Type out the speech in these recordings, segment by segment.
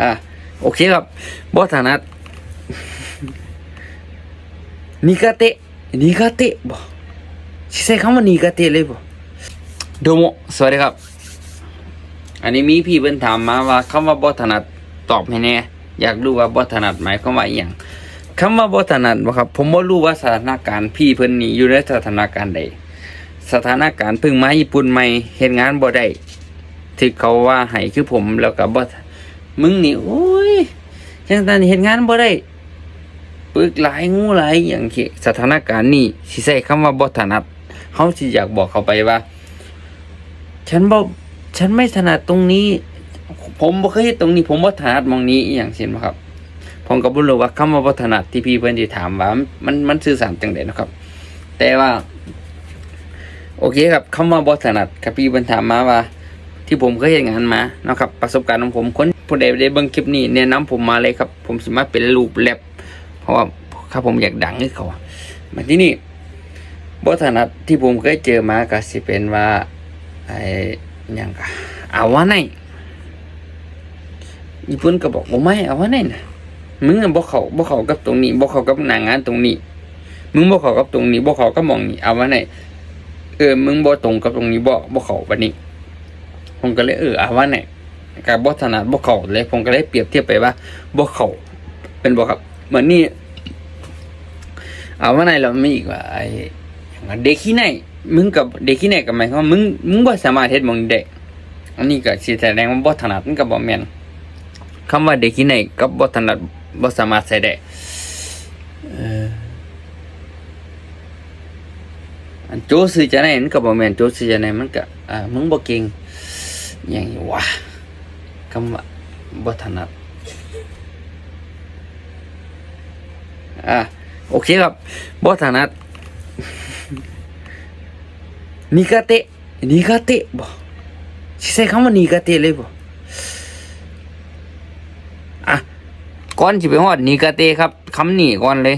อ่าโอเคครับบอถนัดนิกาเตะนิกาเตะบ่สิใช้คำว่านิกาเตะเลยบ่โดโมสวัสดีครับ อันนี้มีพี่เพิ่นถามมาว่าคำว่าบอถนัดตอบให้แน่อยากรู้ว่าบอถนัดหมายความว่าอย่างคำว่าบอถนัดบ่ครับ ผมบ่รู้ว่าสถานการณ์พี่เพิ่นนี่อยู่ในสถานการณ์ใดสถานการณ์เพิ่งมาญี่ปุ่นใหม่เฮ็ดงานบ่ได้ที่เขาว่าให้คือผมแล้วก็บ่ มึงนี่โอ้ยจังซั่นเฮ็ดงานบ่ได้ปึกหลายงูหลายอย่างที่สถานการณ์นี้สิใช้คำว่าบ่ถนัดเฮาสิอยากบอกเขาไปว่า ฉันบ่ฉันไม่ถนัดตรงนี้ ผมบ่เคยเฮ็ดตรงนี้ ผมบ่ถนัดมองนี้อย่างเช่นครับ ผมก็บ่รู้ว่าคำว่าบ่ถนัดที่พี่เพิ่นสิถามว่า มันมันสื่อสารจังไดนะครับ แต่ว่า โอเคครับคำว่าบอถนัดครับพี่บรรถามมาว่า ที่ผมเคยเห็นงานมานะครับ ประสบการณ์ของผมคน ผู้ใดได้เบิ่งคลิปนี้แนะนำผมมาเลยครับ ผมสามารถเป็นรูปแลบเพราะว่าครับผมอยากดังให้เขามาที่นี่บอถนัดที่ผมเคยเจอมาก็สิเป็นว่าไอ้ยังกะเอาว่าไหนญี่ปุ่นก็บอกว่าไม่เอาว่าไหนนะมึงบอะบ่เขาบ่เขากับตรงนี้บ่เขากับหนางานตรงนี้ มึงบ่เขากับตรงนี้บ่เขากับมองนี้เอาว่าไหนเออ มึงบ่ตรงกับตรงนี้บ่บ่เขาบัดนี้ผมก็เลยเอออาว่าเนี่ย กับบ่ถนัดบ่เข้าเลยผมก็เลยเปรียบเทียบไปว่าบ่เข้าเป็นบ่ครับ เหมือนนี่เอาว่าไหนเราไมีอีกว่าไอ้เด็กที่ไหนมึงกับเด็กที่ไหนกับหมายความมึงมึงบ่สามารถเฮ็ดมองนี้ได้อันนี้ก็สิแสดงว่าบ่ถนัดมันก็บ่แม่นคำว่าเด็กที่ไหนกับบ่ถนัดบ่สามารถใช้ได้อันโจซื้อจะไหนมันก็บ่แม่นโจซื้อจะไหนมันก็อ่ามึงบ่เก่งอย่างนี้วะ คำว่าบ่ถนัดอ่าโอเคครับบ่ถนัดนิกาเตะนิกาเตะบ่สิใช้คำว่านิกาเตะเลยบ่อะก่อนสิไปฮอดนิกาเตะครับคำนี้ก่อนเลย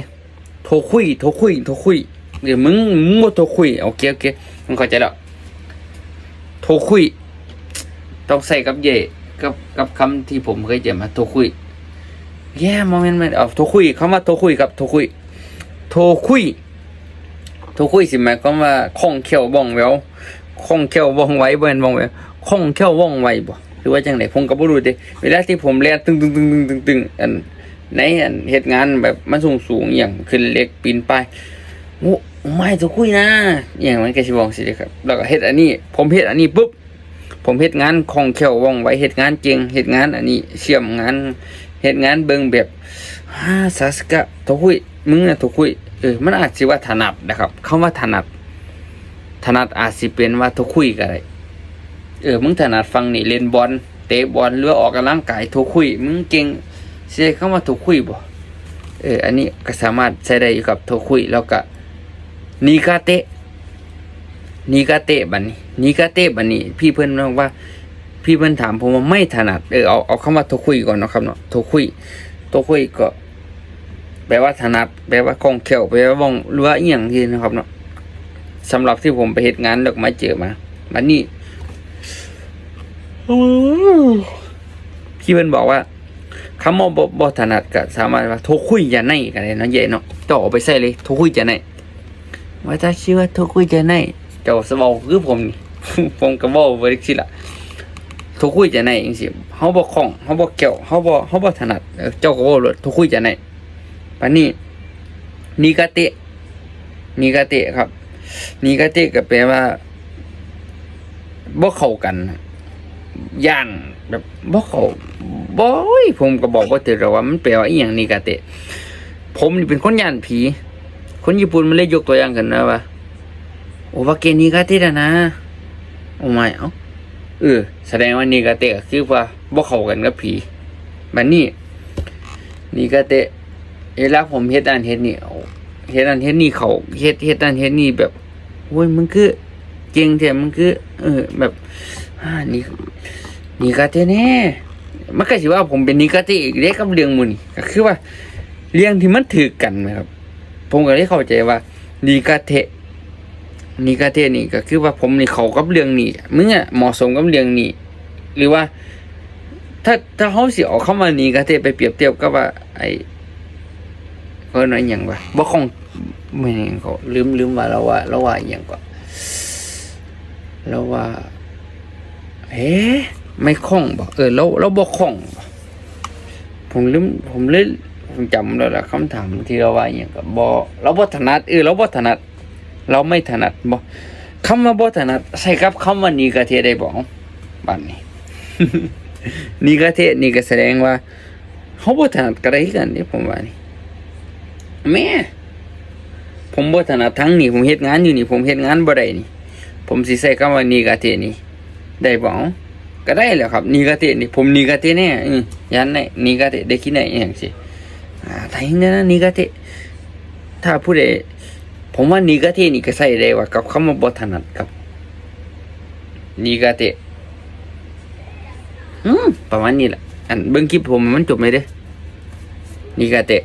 โทรคุยโทรคุยโทรคุยเดี๋ยวมึงมึงโทรคุยโอเคโอเคมึงเข้าใจแล้วโทรคุยต้องใส่กับเย่ กับกับคำที่ผมเคยเจอมาโทรคุยแย่โมเมนต์มันเอาโทรคุยคำว่าโทรคุยกับโทรคุยโทรคุยโทรคุยสิหมายความว่าคล่องแคล่วว่องแววคล่องแคล่วว่องไวบ่แม่นว่องแววคล่องแคล่วว่องไวบ่หรือว่าจังไดผมก็บ่รู้เด้เวลาที่ผมเรียนตึงตึงตึงตึงตึงตึงอันในอันเฮ็ดงานแบบมันสูงสูงอย่างขึ้นเล็กปีนไปโอ้ไม่จะคุยนะอย่างมันก็สิบอกสิเด้ครับแล้วก็เฮ็ดอันนี้ ผมเฮ็ดอันนี้ปุ๊บ ผมเฮ็ดงานคล่องแคล่วว่องไวเฮ็ดงานเก่งเฮ็ดงานอันนี้เชื่อมงานเฮ็ดงานเบิ่งแบบฮ่าสาสกะทุคุยมึงนะทุคุยเออมันอาจสิว่าถนัดนะครับคำว่าถนัด ถนัดอาจสิเป็นว่าทุคุยก็ได้เออมึงถนัดฟังนี่เล่นบอลเตะบอลหรือออกกำลังกายทุคุยมึงเก่งสิใช้คำว่าทุคุยบ่เอออันนี้ก็สามารถใช้ได้อยู่กับโทคุยแล้วก็นิกาเตะ นิกาเตะบันนี้นิกาเตะบันนี้ พี่เพื่อนบอกว่า พี่เพื่อนถามผมว่าไม่ถนัดเออเอาเอาคำว่าโทคุยก่อนนะครับเนาะโทคุยโทคุยก็ แปลว่าถนัดแปลว่าคล่องแคล่วแปลว่าว่องหรือว่าอียงทีนะครับเนาะสำหรับที่ผมไปเหตุงานแล้วก็มาเจอมาบันนี้พี่เพื่อนบอกว่าคำว่าบบถนัดก็สามารถว่าโทคุยจะไหนกันเลยเนาะใหญ่เนาะเจ้าเอไปใส่เลยโทคุยจะไหนว่าถ้าชื่อว่าโทคุยจะไหน เจ้าสมองคือผม ผมก็บอกบ่ได้สิล่ะโทรคุยจะไหนจังซี่เฮาบ่คล่องเฮาบ่เกี่ยวเฮาบ่เฮาบ่ถนัด เจ้าก็บ่รู้โทรคุยจะไหนปานนี้นิกาเตะนิกาเตะครับนิกาเตะก็แปลว่าบ่เข้ากันย่านแบบบ่เขาบ่อยผมก็บอกว่าเตอว่ามันแปลว่าอีหยังนีกะเตะ ผมนี่เป็นคนย่านผี คนญี่ปุ่นมันเลยยกตัวอย่างกันนะว่า โอวาเกนิกาเตะนะโอ้ไม่เอ้าเออแสดงว่านิกาเตะคือว่าบ่เข้ากันกับผีบัดนี้นิกาเตะเวลาผมเฮ็ดอันเฮ็ดนี่เอาเฮ็ดอันเฮ็ดนี่เขาเฮ็ดเฮ็ดอันเฮ็ดนี่แบบโอ้ยมันคือเก่งแท้มันคือ เออ แบบอ่านี่นิกาเตะแน่มันก็สิว่าผมเป็นนิกาเตะอีกเด็กกับเรื่องมูนี่ก็คือว่าเรื่องที่มันถือกันนะครับ ผมก็เลยเข้าใจว่านิกาเตะ นิกาเตะนี่ก็คือว่าผมนี่เขากับเรื่องนี้มึงอะเหมาะสมกับเรื่องนี้หรือว่า ถ้าถ้าเขาเสิเอาเข้ามานี้ก็เทไปเปรียบเทียบกับว่า ไอ้เพิ่นว่าอย่างวะบ่ของไม่เนเขาลืมลืมว่าเราว่าเราว่าอย่างกว่าเราว่าเอ๊ะไม่คล่องบ่เออเราเราบ่คล่องผมลืมผมเลยผมจำแล้วละคำถามที่เราว่าอย่างกับบ่เราบ่ถนัดเออเราบ่ถนัด เราไม่ถนัดบ่คำว่าบ่ถนัดใส่กับคำว่านีก็เทได้บ่บัดนี้นี่ก็เทนี่ก็แสดงว่าเขาบ่ถนัดก็ได้คือกันนี่ผมว่านี่แม่ผมบ่ถนัดทั้งนี่ผมเฮ็ดงานอยู่นี่ ผมเฮ็ดงานบ่ได้นี่ ผมสิใช้คำว่านีก็เทนี่ได้บ่ก็ได้แล้วครับนีก็เทนี่ ผมนีก็เทแน่อืยันได้นี่ก็เทได้คิดได้อย่างสิอ่าถ้าอย่างนั้นนะนีก็เทถ้าผู้ใด ผมว่านี่ก็เทนี่ก็ใส่ได้ว่ากับคำว่าบ่ถนัดครับนี่ก็เทอืมประมาณนี้แหละอันเบื้องคลิปผมมันจบไหมเด้นี่กาเตะ